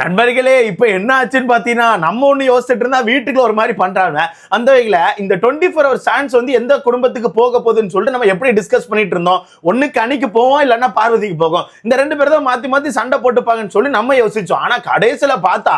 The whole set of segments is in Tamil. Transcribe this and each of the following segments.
நண்பர்களே இப்போ என்ன ஆச்சுன்னு பார்த்தீங்கன்னா நம்ம ஒன்று யோசிச்சுட்டு இருந்தா வீட்டுக்குள்ள ஒரு மாதிரி பண்றாங்க. அந்த வகையில் இந்த டுவெண்ட்டி ஃபோர் ஹவர் சான்ஸ் வந்து எந்த குடும்பத்துக்கு போக போகுதுன்னு சொல்லிட்டு நம்ம எப்படி டிஸ்கஸ் பண்ணிட்டு இருந்தோம்? ஒன்று கனிக்கு போவோம் இல்லைன்னா பார்வதிக்கு போகும். இந்த ரெண்டு பேரும் தான் மாற்றி மாற்றி சண்டை போட்டுப்பாங்கன்னு சொல்லி நம்ம யோசிச்சோம். ஆனால் கடைசியில் பார்த்தா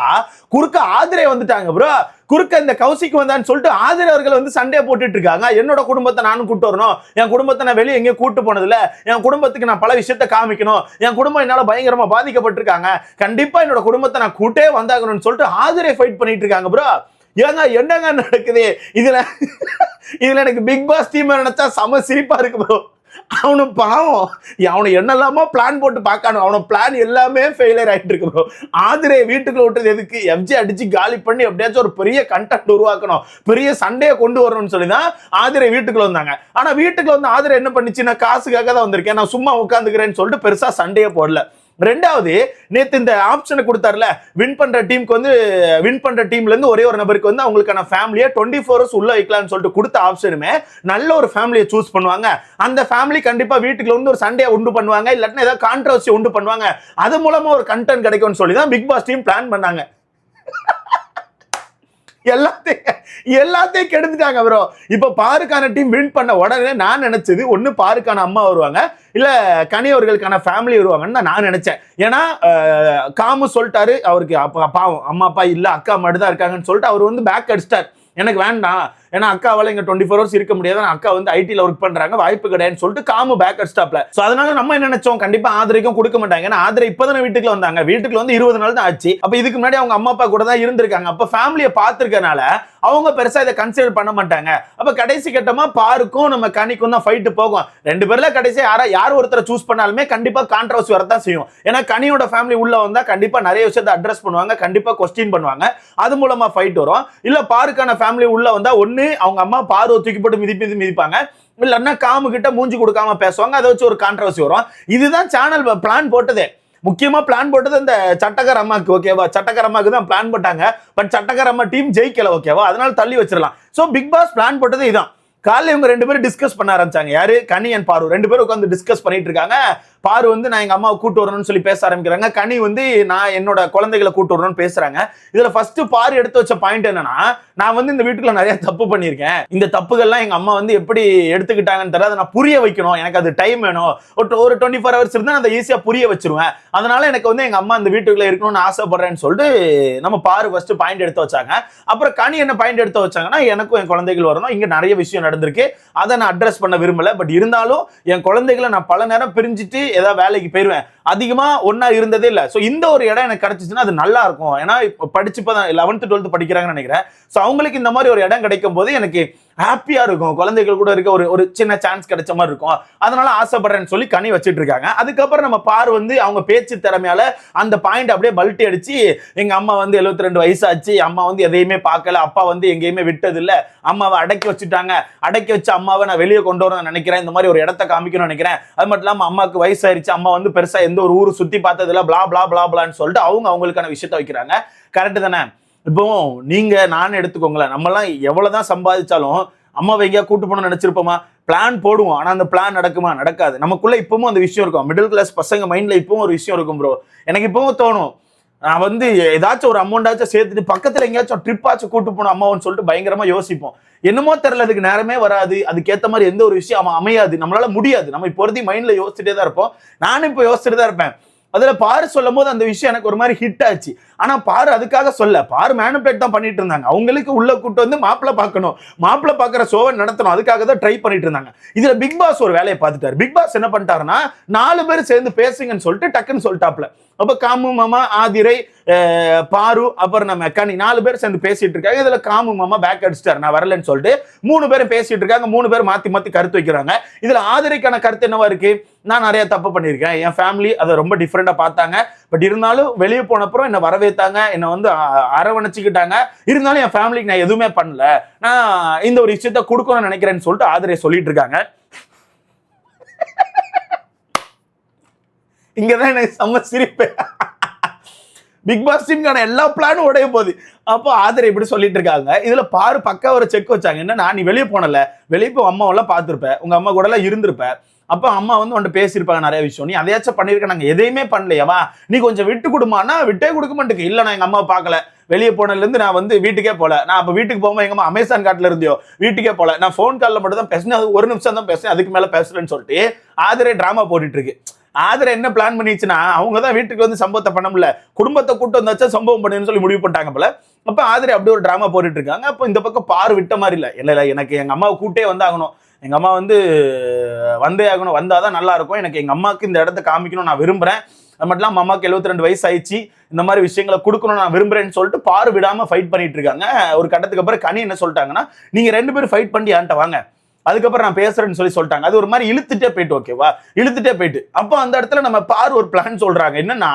குறுக்க ஆதிரை வந்துட்டாங்க ப்ரோ குறுக்க இந்த கௌசிக்கு வந்தான்னு சொல்லிட்டு ஆதரவர்கள் வந்து சண்டையை போட்டுட்டு இருக்காங்க. என்னோட குடும்பத்தை நானும் கூட்டு வரணும். என் குடும்பத்தை நான் வெளியே எங்கேயும் கூட்டு போனதில்ல. என் குடும்பத்துக்கு நான் பல விஷயத்த காமிக்கணும். என் குடும்பம் என்னால் பயங்கரமாக பாதிக்கப்பட்டிருக்காங்க. கண்டிப்பாக என்னோட குடும்பத்தை நான் கூட்டே வந்தாகணும்னு சொல்லிட்டு ஆதரவை ஃபைட் பண்ணிட்டு இருக்காங்க ப்ரோ ஏங்க என்னங்க நடக்குது? இதுல இதுல எனக்கு பிக் பாஸ் டீம் நினைச்சா செம சிரிப்பா இருக்கு ப்ரோ அவனு பாவம். அவனை என்னெல்லாமோ பிளான் போட்டு பார்க்கணும் அவனை பிளான் எல்லாமே ஃபெயிலியர் ஆகிட்டு இருக்கு ப்ரோ ஆதிரை வீட்டுக்குள்ள விட்டது எதுக்கு? எம்ஜி அடிச்சு காலி பண்ணி எப்படியாச்சும் ஒரு பெரிய கண்டென்ட் உருவாக்கணும். பெரிய சண்டையை கொண்டு வரணும்னு சொல்லி தான் ஆதிரை வீட்டுக்குள்ள வந்தாங்க. ஆனால் வீட்டுக்குள்ள வந்து ஆதிரை என்ன பண்ணிச்சு நான் காசுக்காக தான் வந்திருக்கேன். நான் சும்மா உட்காந்துக்கிறேன்னு சொல்லிட்டு பெருசாக சண்டையே போடல. ரெண்டாவது நேத்து இந்த ஆப்ஷனை கொடுத்தாருல வின் பண்ற டீமுக்கு வந்து வின் பண்ற டீம்ல இருந்து ஒரே ஒரு நபருக்கு வந்து அவங்களுக்கான ஃபேமிலியை டுவெண்ட்டி ஃபோர் ஹவர்ஸ் உள்ள வைக்கலாம்னு சொல்லிட்டு கொடுத்த ஆப்ஷனுமே நல்ல ஒரு ஃபேமிலியை சூஸ் பண்ணுவாங்க. அந்த ஃபேமிலி கண்டிப்பா வீட்டுக்குள்ள வந்து ஒரு சண்டையை உண்டு பண்ணுவாங்க இல்லாட்டினா ஏதாவது கான்ட்ரவர்சி உண்டு பண்ணுவாங்க. அது மூலமா ஒரு கண்டென்ட் கிடைக்கும்னு சொல்லி தான் பிக் பாஸ் டீம் பிளான் பண்ணாங்க. எல்லாத்தையும் எல்லாத்தையும் கெடுத்துட்டாங்க ப்ரோ இப்போ பாருக்கான டீம் வின் பண்ண உடனே நான் நினைச்சது ஒன்று பாருக்கான அம்மா வருவாங்க இல்லை கனி அவர்களுக்கான ஃபேமிலி வருவாங்கன்னு தான் நான் நினைச்சேன். ஏன்னா காமு சொல்லிட்டாரு அவருக்கு அப்பா பாவம் அம்மா அப்பா இல்லை அக்கா மட்டும் தான் இருக்காங்கன்னு சொல்லிட்டு அவர் வந்து பேக் அடிச்சிட்டார். எனக்கு வேண்டாம் ஏன்னா அக்காவால இங்க டுவெண்ட்டி ஃபோர் ஹவர்ஸ் இருக்க முடியாது. அக்கா வந்து ஐடியில் ஒர்க் பண்றாங்க. வாய்ப்பு கிடையாதுன்னு சொல்லிட்டு காமு பேக்கர் ஸ்டாப்ல ஸோ அதனால நம்ம என்ன நினைச்சோம்? கண்டிப்பா ஆதரைக்கும் கொடுக்க மாட்டாங்க. ஏன்னா ஆதரை இப்பதானே வீட்டுக்கு வந்தாங்க. வீட்டுக்கு வந்து இருபது நாள் தான் ஆச்சு. அப்போ இதுக்கு முன்னாடி அவங்க அம்மா அப்பா கூட தான் இருந்திருக்காங்க. அப்போ ஃபேமிலியை பார்த்துருக்கனால அவங்க பெருசா இதை கன்சிடர் பண்ண மாட்டாங்க. அப்ப கடைசி கட்டமா பாருக்கும் நம்ம கனிக்கும் தான் ஃபைட்டு போகும். ரெண்டு பேர்ல கடைசி யாரா யார் ஒருத்தரை சூஸ் பண்ணாலுமே கண்டிப்பா கான்ட்ரவர்சி வரதான் செய்யும். ஏன்னா கனியோட ஃபேமிலி உள்ள வந்தா கண்டிப்பா நிறைய விஷயத்தை அட்ரஸ் பண்ணுவாங்க. கண்டிப்பா கொஸ்டின் பண்ணுவாங்க. அது மூலமா ஃபைட் வரும். இல்ல பாருக்கான ஃபேமிலி உள்ள வந்தா ஒண்ணு அவங்க அம்மா பார்வை தூக்கி போட்டு மிதி மிதி மிதிப்பாங்க. இல்லைன்னா காமு கிட்ட மூஞ்சி கொடுக்காம பேசுவாங்க. அதை வச்சு ஒரு கான்ட்ரவர்சி வரும். இதுதான் சேனல் பிளான் போட்டதே. முக்கியமா பிளான் போட்டது இந்த சட்டக்கர் அம்மாக்கு ஓகேவா சட்டக்கர் அம்மாக்கு தான் பிளான் போட்டாங்க. பட் சட்டக்கர் அம்மா டீம் ஜெயிக்கல ஓகேவா அதனால தள்ளி வச்சிடலாம். ஸோ பிக் பாஸ் பிளான் போட்டது இதான். காலையில் இவங்க ரெண்டு பேரும் டிஸ்கஸ் பண்ண ஆரம்பிச்சாங்க. யாரு? கனி அண்ட் பாரு. ரெண்டு பேரும் உட்காந்து டிஸ்கஸ் பண்ணிட்டு இருக்காங்க. பாரு வந்து நான் எங்க அம்மாவை கூட்டு வரணும்னு சொல்லி பேச ஆரம்பிக்கிறாங்க. கனி வந்து நான் என்னோட குழந்தைகளை கூட்டு வரணும்னு பேசுறாங்க. இதுல ஃபர்ஸ்ட் பாரு எடுத்து வச்ச பாயிண்ட் என்னன்னா நான் வந்து இந்த வீட்டுக்குள்ள நிறைய தப்பு பண்ணியிருக்கேன். இந்த தப்புகள்லாம் எங்க அம்மா வந்து எப்படி எடுத்துக்கிட்டாங்கன்னு தெரியல அதை நான் புரிய வைக்கணும். எனக்கு அது டைம் வேணும். ஒரு ஒரு டுவெண்ட்டி ஃபோர் ஹவர்ஸ் இருந்தால் நான் அதை ஈஸியா புரிய வச்சிருவேன். அதனால எனக்கு வந்து எங்க அம்மா இந்த வீட்டுக்குள்ள இருக்கணும்னு ஆசைப்படுறேன்னு சொல்லிட்டு நம்ம பாரு ஃபர்ஸ்ட் பாயிண்ட் எடுத்து வச்சாங்க. அப்புறம் கனி என்ன பாயிண்ட் எடுத்து வச்சாங்கன்னா எனக்கும் என் குழந்தைகள் வரணும். இங்க நிறைய விஷயம் நடந்திருக்கு. அதை நான் அட்ரஸ் பண்ண விரும்பல. பட் இருந்தாலும் என் குழந்தைகளை நான் பல நேரம் பிரிஞ்சுட்டு ஏதாவது வேலைக்கு போயிடுவேன் அதிகமாக ஒன்றா இருந்ததே இல்லை. ஸோ இந்த ஒரு இடம் எனக்கு கிடச்சிச்சின்னா அது நல்லா இருக்கும். ஏன்னா இப்போ படிச்சு இப்போ தான் லெவன்த்து டுவெல்த்து படிக்கிறாங்கன்னு நினைக்கிறேன். ஸோ அவங்களுக்கு இந்த மாதிரி ஒரு இடம் கிடைக்கும் போது எனக்கு ஹாப்பியாக இருக்கும். குழந்தைகள் கூட இருக்க ஒரு ஒரு சின்ன சான்ஸ் கிடைச்ச மாதிரி இருக்கும். அதனால ஆசைப்படுறேன்னு சொல்லி கனி வச்சுட்டு இருக்காங்க. அதுக்கப்புறம் நம்ம பார் வந்து அவங்க பேச்சு திறமையால அந்த பாயிண்ட் அப்படியே பல்ட்டி அடிச்சு எங்கள் அம்மா வந்து 72 ரெண்டு வயசாச்சு. அம்மா வந்து எதையுமே பார்க்கல. அப்பா வந்து எங்கேயுமே விட்டதில்ல. அம்மாவை அடக்கி வச்சுட்டாங்க. அடக்கி வச்சு அம்மாவை நான் வெளியே கொண்டு வரணும்னு நினைக்கிறேன். இந்த மாதிரி ஒரு இடத்த காமிக்கணும்னு நினைக்கிறேன். அது மட்டும் இல்லாமல் அம்மாவுக்கு வயசாயிருச்சு. அம்மா வந்து பெருசாக எந்த ஒரு ஊர் சுத்தி பார்த்ததில்ல பிளா பிளா பிளா பிளான்னு சொல்லிட்டு அவங்க அவங்களுக்கான விஷயத்த வைக்கிறாங்க. கரெக்டு தானே? இப்போ நீங்க நான் எடுத்துக்கோங்களேன். நம்மலாம் எவ்வளவுதான் சம்பாதிச்சாலும் அம்மாவை எங்கேயா கூட்டு போகணும்னு நினைச்சிருப்போமா? பிளான் போடுவோம். ஆனா அந்த பிளான் நடக்குமா? நடக்காது. நமக்குள்ள இப்பவும் அந்த விஷயம் இருக்கும். மிடில் கிளாஸ் பசங்க மைண்ட்ல இப்பவும் ஒரு விஷயம் இருக்கும் ப்ரோ எனக்கு இப்பவும் தோணும். நான் வந்து ஏதாச்சும் ஒரு அமௌண்ட்டாச்சும் சேர்த்துட்டு பக்கத்துல எங்கேயாச்சும் ட்ரிப்பாச்சும் கூட்டு போகணும் அம்மாவுன்னு சொல்லிட்டு பயங்கரமா யோசிப்போம். என்னமோ தெரியல அதுக்கு நேரமே வராது. அதுக்கேற்ற மாதிரி எந்த ஒரு விஷயம் அவன் அமையாது. நம்மளால முடியாது. நம்ம இப்போ வரைக்கும் மைண்ட்ல யோசிச்சுட்டே தான் இருப்போம். நானும் இப்போ யோசிச்சுட்டு தான் இருப்பேன். அதில் பாரு சொல்லும் போது அந்த விஷயம் எனக்கு ஒரு மாதிரி ஹிட் ஆச்சு. ஆனால் பாரு அதுக்காக சொல்ல பாரு மேனுபேட் தான் பண்ணிட்டு இருந்தாங்க. அவங்களுக்கு உள்ள கூட்டு வந்து மாப்பிள்ளை பார்க்கணும். மாப்பிள்ளை பார்க்குற ஷோவை நடத்தணும். அதுக்காக தான் ட்ரை பண்ணிட்டு இருந்தாங்க. இதில் பிக் பாஸ் ஒரு வேலையை பார்த்துட்டாரு. பிக் பாஸ் என்ன பண்ணிட்டாருன்னா நாலு பேர் சேர்ந்து பேசுங்கன்னு சொல்லிட்டு டக்குன்னு சொல்லிட்டாப்ல அப்ப காமு மாமா ஆதிரை பாரு அப்புறம் நம்ம கனி நாலு பேர் சேர்ந்து பேசிட்டு இருக்காங்க. இதுல காமு மாமா பேக் அடிச்சிட்டாரு. நான் வரலன்னு சொல்லிட்டு மூணு பேரும் பேசிட்டு இருக்காங்க. மூணு பேர் மாத்தி மாத்தி கருத்து வைக்கிறாங்க. இதுல ஆதிரைக்கான கருத்து என்னவா இருக்கு? நான் நிறைய தப்பு பண்ணியிருக்கேன். என் ஃபேமிலி அதை ரொம்ப டிஃப்ரெண்டா பார்த்தாங்க. பட் இருந்தாலும் வெளியே போனப்புறம் என்னை வரவேத்தாங்க. என்னை வந்து அரவணைச்சிக்கிட்டாங்க. இருந்தாலும் என் ஃபேமிலிக்கு நான் எதுவுமே பண்ணல. நான் இந்த ஒரு விஷயத்த கொடுக்கணும்னு நினைக்கிறேன்னு சொல்லிட்டு ஆதிரை சொல்லிட்டு இருக்காங்க. இங்கதான் எனக்கு செம்ம சிரிப்பு. பிக் பாஸ் டீம்கான எல்லா பிளானும் உடைய போகுது. அப்போ ஆதரை இப்படி சொல்லிட்டு இருக்காங்க. இதுல பாரு பக்கா ஒரு செக் வச்சாங்க. என்ன நான் நீ வெளியே போனல. வெளியே போய் அம்மாவெல்லாம் பார்த்துருப்ப. உங்க அம்மா கூட எல்லாம் இருந்திருப்ப. அப்ப அம்மா வந்து உன்ட்ட பேசியிருப்பாங்க நிறைய விஷயம். நீ அதையாச்சும் பண்ணிருக்க நாங்க எதையுமே பண்ணலையாவா நீ கொஞ்சம் விட்டு கொடுமானா விட்டே கொடுக்க மாட்டேங்க இல்ல நான் எங்க அம்மா பார்க்கல. வெளியே போனதுலேருந்து நான் வந்து வீட்டுக்கே போல. நான் அப்போ வீட்டுக்கு போகும்போது எங்கள் அம்மா அமேசான் காட்டில் இருந்தியோ? வீட்டுக்கே போல. நான் ஃபோன் காலில் மட்டும் தான் பேசினேன். அது ஒரு நிமிஷம் தான் பேசினேன். அதுக்கு மேலே பேசுறேன்னு சொல்லிட்டு ஆதரே ட்ராமா போட்டுட்டு இருக்கு. ஆதரை என்ன பிளான் பண்ணிச்சுன்னா அவங்க தான் வீட்டுக்கு வந்து சம்பவத்தை பண்ண முடியல. குடும்பத்தை கூட்டம் வந்தாச்சா சம்பவம் பண்ணுன்னு சொல்லி முடிவு பண்ணிட்டாங்க போல. அப்ப ஆதரை அப்படி ஒரு டிராமா போட்டுட்டு இருக்காங்க. அப்போ இந்த பக்கம் பார் விட்ட மாதிரி இல்லை. இல்லை இல்லை எனக்கு எங்க அம்மாவை கூட்டே வந்தாகணும். எங்கள் அம்மா வந்து வந்தே ஆகணும். வந்தால் தான் நல்லாயிருக்கும் எனக்கு எங்கள் அம்மாவுக்கு இந்த இடத்த காமிக்கணும் நான் விரும்புறேன். அது மட்டும் இல்லாமல் அம்மாவுக்கு 72 ரெண்டு வயசு ஆயிடுச்சு இந்த மாதிரி விஷயங்களை கொடுக்கணும் நான் விரும்புகிறேன்னு சொல்லிட்டு பாரு விடாமல் ஃபைட் பண்ணிட்டு இருக்காங்க. ஒரு கட்டத்துக்கு அப்புறம் கனி என்ன சொல்லிட்டாங்கன்னா நீங்கள் ரெண்டு பேரும் ஃபைட் பண்ணி என்கிட்ட வாங்க. அதுக்கப்புறம் நான் பேசுறேன்னு சொல்லி சொல்லிட்டாங்க. அது ஒரு மாதிரி இழுத்துட்டே போயிட்டு ஓகேவா இழுத்துட்டே போயிட்டு. அப்போ அந்த இடத்துல நம்ம பார் ஒரு பிளான் சொல்றாங்க. என்னன்னா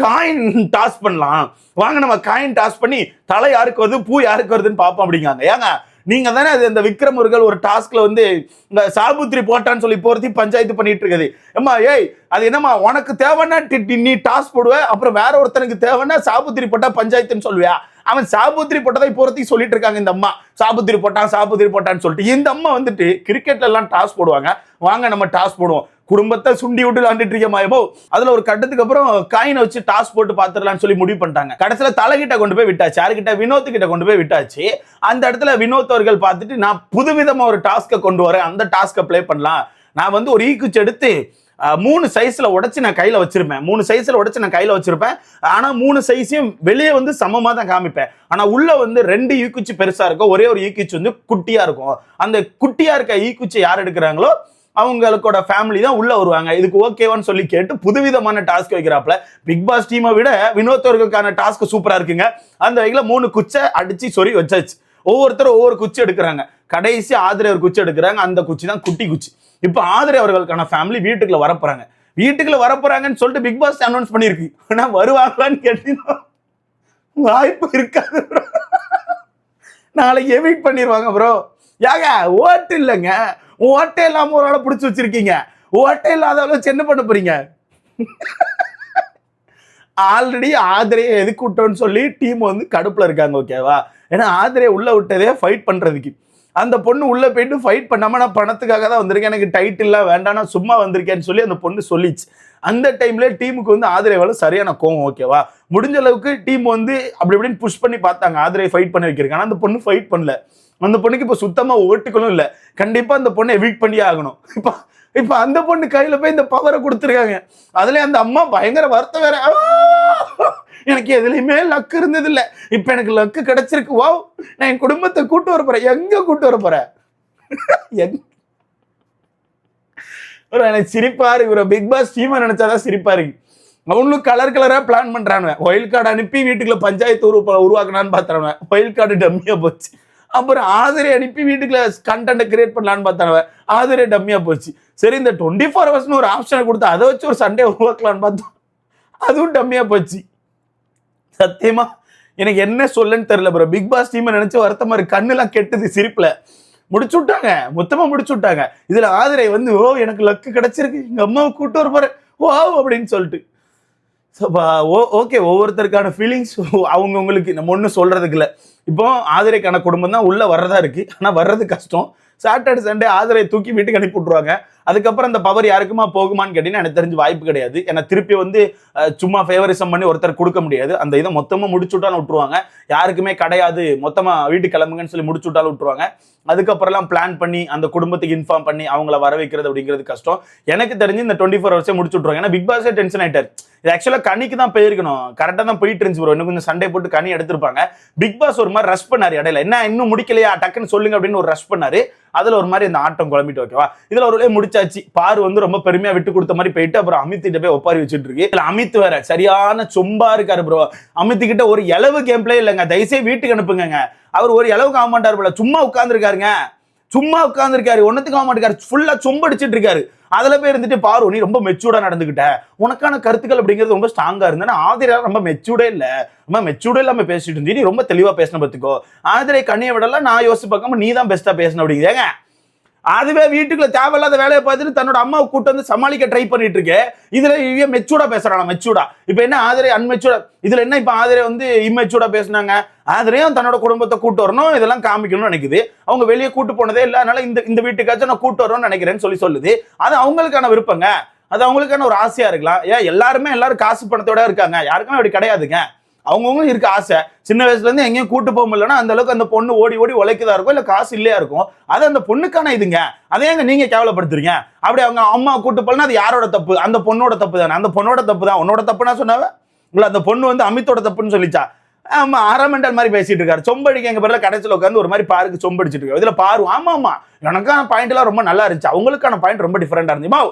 காயின் டாஸ் பண்ணலாம். வாங்க நம்ம காயின் டாஸ் பண்ணி தலை யாருக்கு வருது பூ யாருக்கு வருதுன்னு பார்ப்போம் அப்படிங்காங்க ஏங்க நீங்க தானே அது இந்த விக்ரம் ஒரு டாஸ்க்ல வந்து இந்த சாபுத்திரி போட்டான்னு சொல்லி போறதி பஞ்சாயத்து பண்ணிட்டு இருக்குது. ஏமா ஏய் அது என்னம்மா உனக்கு தேவைன்னா நீ டாஸ் போடுவ அப்புறம் வேற ஒருத்தனுக்கு தேவைன்னா சாபுத்திரி போட்டா பஞ்சாயத்துன்னு சொல்லுவியா? அவன் சாபுத்திரி போட்டதை போறதுக்கு சொல்லிட்டு இருக்காங்க இந்த அம்மா. சாபுத்திரி போட்டான் சாபுத்திரி போட்டான்னு சொல்லிட்டு. இந்த அம்மா வந்துட்டு கிரிக்கெட்ல எல்லாம் டாஸ் போடுவாங்க. வாங்க நம்ம டாஸ் போடுவோம். குடும்பத்தை சுண்டி விட்டு விளாண்டுட்டு இருக்க மாயமோ அதுல ஒரு கட்டத்துக்கு அப்புறம் காயினை வச்சு டாஸ் போட்டு பாத்துடலாம்னு சொல்லி முடிவு பண்ணிட்டாங்க. கடைசியில தலைகிட்ட கொண்டு போய் விட்டாச்சு. யாருக்கிட்ட வினோத் கிட்ட கொண்டு போய் விட்டாச்சு. அந்த இடத்துல வினோத் அவர்கள் பார்த்துட்டு நான் புதுவிதமா ஒரு டாஸ்க்கை கொண்டு வரேன். அந்த டாஸ்க்கை ப்ளே பண்ணலாம். நான் வந்து ஒரு ஈக்குச்சு எடுத்து மூணு சைஸில் உடச்சி நான் கையில் வச்சிருப்பேன். மூணு சைஸில் உடச்சி நான் கையில் வச்சிருப்பேன். ஆனால் மூணு சைஸையும் வெளியே வந்து சமமாக தான் காமிப்பேன். ஆனால் உள்ளே வந்து ரெண்டு ஈக்குச்சி பெருசாக இருக்கும். ஒரே ஒரு ஈக்குச்சி வந்து குட்டியாக இருக்கும். அந்த குட்டியாக இருக்க ஈக்குச்சி யார் எடுக்கிறாங்களோ அவங்களுக்கோட ஃபேமிலி தான் உள்ள வருவாங்க. இதுக்கு ஓகேவான்னு சொல்லி கேட்டு புதுவிதமான டாஸ்க் வைக்கிறாப்ல பிக் பாஸ் டீமை விட வினோத்தவர்களுக்கான டாஸ்க் சூப்பராக இருக்குங்க. அந்த வகையில் மூணு குச்சை அடிச்சு சொறி வச்சாச்சு. ஒவ்வொருத்தரும் ஒவ்வொரு குச்சி எடுக்கிறாங்க. கடைசி ஆதரவு குச்சி எடுக்கிறாங்க. அந்த குச்சி தான் குட்டி குச்சி. இப்போ ஆதிரை அவர்களுக்கான ஃபேமிலி வீட்டுக்குள்ள வரப்போறாங்க. வீட்டுக்குள்ள வரப்போறாங்கன்னு சொல்லிட்டு பிக் பாஸ் அனௌன்ஸ் பண்ணியிருக்கு ஆனா வருவாங்களான்னு கேட்டீங்கன்னா வாய்ப்பு இருக்காது நாளைக்கு எவிட் பண்ணிடுவாங்க ப்ரோ ஏங்க ஓட்டு இல்லைங்க. ஓட்டே இல்லாம ஒரு ஆளை பிடிச்சி வச்சிருக்கீங்க. ஓட்டே இல்லாத அளவுக்கு என்ன பண்ண போறீங்க? ஆல்ரெடி ஆதரையை எதுக்கு விட்டோன்னு சொல்லி டீம் வந்து கடுப்புல இருக்காங்க ஓகேவா ஏன்னா ஆதரையை உள்ள விட்டதே ஃபைட் பண்றதுக்கு. அந்த பொண்ணு உள்ள போயிட்டு ஃபைட் பண்ணாம நான் பணத்துக்காக தான் வந்திருக்கேன். எனக்கு டைட்டில்லாம் வேண்டாம் நான் சும்மா வந்திருக்கேன்னு சொல்லி அந்த பொண்ணு சொல்லிச்சு. அந்த டைம்ல டீமுக்கு வந்து ஆதிரை சரியான கோவம் ஓகேவா முடிஞ்ச அளவுக்கு டீம் வந்து அப்படி இப்படின்னு புஷ் பண்ணி பார்த்தாங்க. ஆதரவை ஃபைட் பண்ணி வைக்கிறாங்க அந்த பொண்ணு ஃபைட் பண்ணல. அந்த பொண்ணுக்கு இப்போ சுத்தமா ஓட்டுகளும் இல்லை. கண்டிப்பா அந்த பொண்ணை எவிக் பண்ணியே ஆகணும். இப்போ இப்போ அந்த பொண்ணு கையில போய் இந்த பவரை கொடுத்துருக்காங்க. அதுல அந்த அம்மா பயங்கர வருத்தம் வேற. எனக்கு எதுலையுமே லக்கு இருந்தது இப்போ எனக்கு லக்கு கிடைச்சிருக்கு. வா நான் என் குடும்பத்தை கூட்டு வர போறேன். எங்க கூட்டு வர போறேன் எங்க எனக்கு சிரிப்பா இருக்கு ஒரு பிக் பாஸ் டீமை நினைச்சாதான் சிரிப்பா இருக்கு. அவனும் கலர் கலரா பிளான் பண்றானுவன் ஒயில் கார்டு அனுப்பி வீட்டுக்குள்ள பஞ்சாயத்து உருவ உருவாக்கலான்னு பாத்துறானுவன் ஒயில் கார்டு டம்மியா போச்சு. அப்புறம் ஆதரை அனுப்பி வீட்டுக்குள்ள கண்டென்ட் கிரியேட் பண்ணலான்னு பார்த்தானுவன் ஆதரை டம்மியா போச்சு. சரி இந்த டுவெண்ட்டி ஃபோர் ஹவர்ஸ்னு ஒரு ஆப்ஷனை கொடுத்து அதை வச்சு ஒரு சண்டே உருவாக்கலான்னு பார்த்தோம். அதுவும் டம்மியா போச்சு. சத்தியமா எனக்கு என்ன சொல்லன்னு தெரியல ப்ரோ பிக் பாஸ் டீம் நினைச்சு வருத்தமா இருக்கு. கண்ணுலாம் கெட்டுது சிரிப்புல. முடிச்சு விட்டாங்க. மொத்தமா முடிச்சு விட்டாங்க. இதுல ஆதிரை வந்து ஓ எனக்கு லக்கு கிடைச்சிருக்கு. எங்க அம்மாவை கூட்டு வர ஓ அப்படின்னு சொல்லிட்டு. ஓகே ஒவ்வொருத்தருக்கான ஃபீலிங்ஸ் அவங்கவுங்களுக்கு நம்ம ஒன்றும் சொல்றதுக்கு இல்லை. இப்போ ஆதிரைக்கான குடும்பம் தான் உள்ள வர்றதா இருக்கு. ஆனா வர்றது கஷ்டம். சாட்டர்டே சண்டே ஆதிரையை தூக்கி வீட்டுக்கு அனுப்பி விட்ருவாங்க அதுக்கப்புறம் அந்த பவர் யாருக்குமா போகுமான்னு கேட்டீங்கன்னா எனக்கு தெரிஞ்சு வாய்ப்பு கிடையாது. ஏன்னா திருப்பி வந்து சும்மா ஃபேவரிசம் பண்ணி ஒருத்தர் கொடுக்க முடியாது. அந்த இதை மொத்தமாக முடிச்சு விட்டாலும் விட்டுருவாங்க. யாருக்குமே கிடையாது. மொத்தமாக வீட்டுக்கு கிளம்புங்கன்னு சொல்லி முடிச்சு விட்டாலும் விட்டுருவாங்க. அதுக்கப்புறம்லாம் பிளான் பண்ணி அந்த குடும்பத்துக்கு இன்ஃபார்ம் பண்ணி அவங்கள வர வைக்கிறது அப்படிங்கிறது கஷ்டம். எனக்கு தெரிஞ்சு இந்த டுவெண்ட்டி ஃபோர் ஹவர்ஸே முடிச்சு விட்ருவாங்க ஏன்னா பிக் பாஸே டென்ஷன் ஆயிட்டார். இது ஆக்சுவலாக கனிக்கு தான் போயிருக்கணும். கரெக்டாக தான் போயிட்டு இருந்துச்சு ப்ரோ இன்னும் கொஞ்சம் சண்டே போட்டு கனி எடுத்திருப்பாங்க. பிக் பாஸ் ஒரு மாதிரி ரஷ் பண்ணாரு இடையில. என்ன இன்னும் முடிக்கலையா? டக்குன்னு சொல்லுங்க அப்படின்னு ஒரு ரஷ் பண்ணாரு. அதுல ஒரு மாதிரி இந்த ஆட்டம் குழம்பிட்டு ஓகேவா இதுல ஒரு முடிச்சாச்சு. பாரு வந்து ரொம்ப பெருமையா விட்டு கொடுத்த மாதிரி போயிட்டு அப்புறம் அமித் கிட்ட போய் ஒப்பாரி வச்சுட்டு இருக்கு. இதுல அமித் வேற சரியான சொம்பா இருக்காரு ப்ரோ அமித் கிட்ட ஒரு இளவு கேம் பிளே இல்லைங்க. தயவுசெய்து வீட்டுக்கு அனுப்புங்க அவர் ஒரு இளவுக்கு ஆக போல சும்மா உட்கார்ந்துருக்காருங்க. சும்மா உட்காந்துருக்காரு ஒன்னத்துக்கு ஆக ஃபுல்லாக ஃபுல்லா சொம்படிச்சிட்டு இருக்காரு அதில் போய் இருந்துட்டு பாரு நீ ரொம்ப மெச்சூர்டா நடந்துக்கிட்ட உனக்கான கருத்துக்கள் அப்படிங்கிறது ரொம்ப ஸ்ட்ராங்கா இருந்தேன் ஆதிரா ரொம்ப மெச்சூர்டே இல்லை. ரொம்ப மெச்சூர்டே இல்லாம பேசிட்டு இருந்தீ நீ ரொம்ப தெளிவா பேசின பத்துக்கோ. ஆதிரை கண்ணியை விடலாம் நான் யோசிச்சு பார்க்காம நீ தான் பெஸ்ட்டாக பேசணும் அப்படிங்கிறேங்க. அதுவே வீட்டுக்குள்ள தேவையில்லாத வேலையை பார்த்துட்டு தன்னோட அம்மாவை கூட்டு வந்து சமாளிக்க ட்ரை பண்ணிட்டு இருக்கேன் இதுல இவன் மெச்சூர்டா பேசுறான் மெச்சூர்டா இப்ப என்ன ஆதரே அன்மெச்சூர்டா இதுல என்ன இப்ப ஆதரே வந்து இம்மெச்சூர்டா பேசுனாங்க? ஆதரையும் தன்னோட குடும்பத்தை கூட்டு வரணும் இதெல்லாம் காமிக்கணும்னு நினைக்குது. அவங்க வெளியே கூட்டு போனதே இல்லை அதனால இந்த இந்த வீட்டுக்காச்சும் நான் கூட்டு வரணும்னு நினைக்கிறேன்னு சொல்லி சொல்லுது. அது அவங்களுக்கான விருப்பங்க. அது அவங்களுக்கான ஒரு ஆசையா இருக்கலாம். ஏன் எல்லாருமே எல்லாரும் காசு பணத்தோட இருக்காங்க. யாருக்குமே அப்படி கிடையாதுங்க. அவங்கவுங்களும் இருக்க ஆசை. சின்ன வயசுல இருந்து எங்கேயும் கூட்டு போக முடியலன்னா அந்த அளவுக்கு அந்த பொண்ணு ஓடி ஓடி உழைக்கதா இருக்கும் இல்ல காசு இல்லையா இருக்கும்? அது அந்த பொண்ணுக்கான இதுங்க. அதே எங்க நீங்க கேவலப்படுத்துறீங்க. அப்படி அவங்க அம்மா கூட்டு போலனா அது யாரோட தப்பு? அந்த பொண்ணோட தப்பு தானே. அந்த பொண்ணோட தப்பு தான். உன்னோட தப்புனா சொன்னவ? உங்களை அந்த பொண்ணு வந்து அமித்தோட தப்புன்னு சொல்லிச்சா? ஆமா அரமெண்டல் மாதிரி பேசிட்டு இருக்காரு. சொம்படிக்கு எங்க பேர்ல கடைசியில் உட்காந்து ஒரு மாதிரி பாருக்கு சொம்படிச்சிட்டு இருக்காரு. இதுல பாரு ஆமா ஆமா எனக்கான பாயிண்ட் எல்லாம் ரொம்ப நல்லா இருந்துச்சு. அவங்களுக்கான பாயிண்ட் ரொம்ப டிஃபரெண்டா இருந்துச்சு.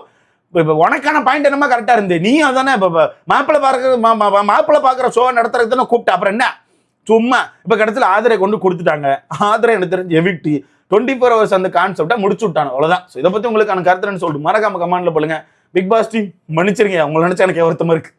இப்போ உனக்கான பாயிண்ட் என்னமா கரெக்டாக இருந்து. நீ அதானே இப்போ மாப்பிள்ளை பார்க்குற மா- மாப்பிள்ளை பார்க்குற ஷோ நடத்துறதுக்கு தானே கூப்பிட்ட அப்புறம் என்ன? சும்மா இப்போ கடைசியில் ஆதரை கொண்டு கொடுத்துட்டாங்க. ஆதரை எனக்கு தெரிஞ்சு எவிக்டி டுவெண்ட்டி ஃபோர் ஹவர்ஸ் அந்த கான்செப்டை முடிச்சு விட்டாங்க. அவ்வளோதான் ஸோ இதை பற்றி உங்களுக்கான கருத்துன்னு சொல்லிட்டு மறக்காம கமெண்ட்ல போடுங்க. பிக் பாஸ் டீம் மன்னிச்சிருங்க. உங்களை நினச்சா எனக்கு வருத்தமா இருக்குது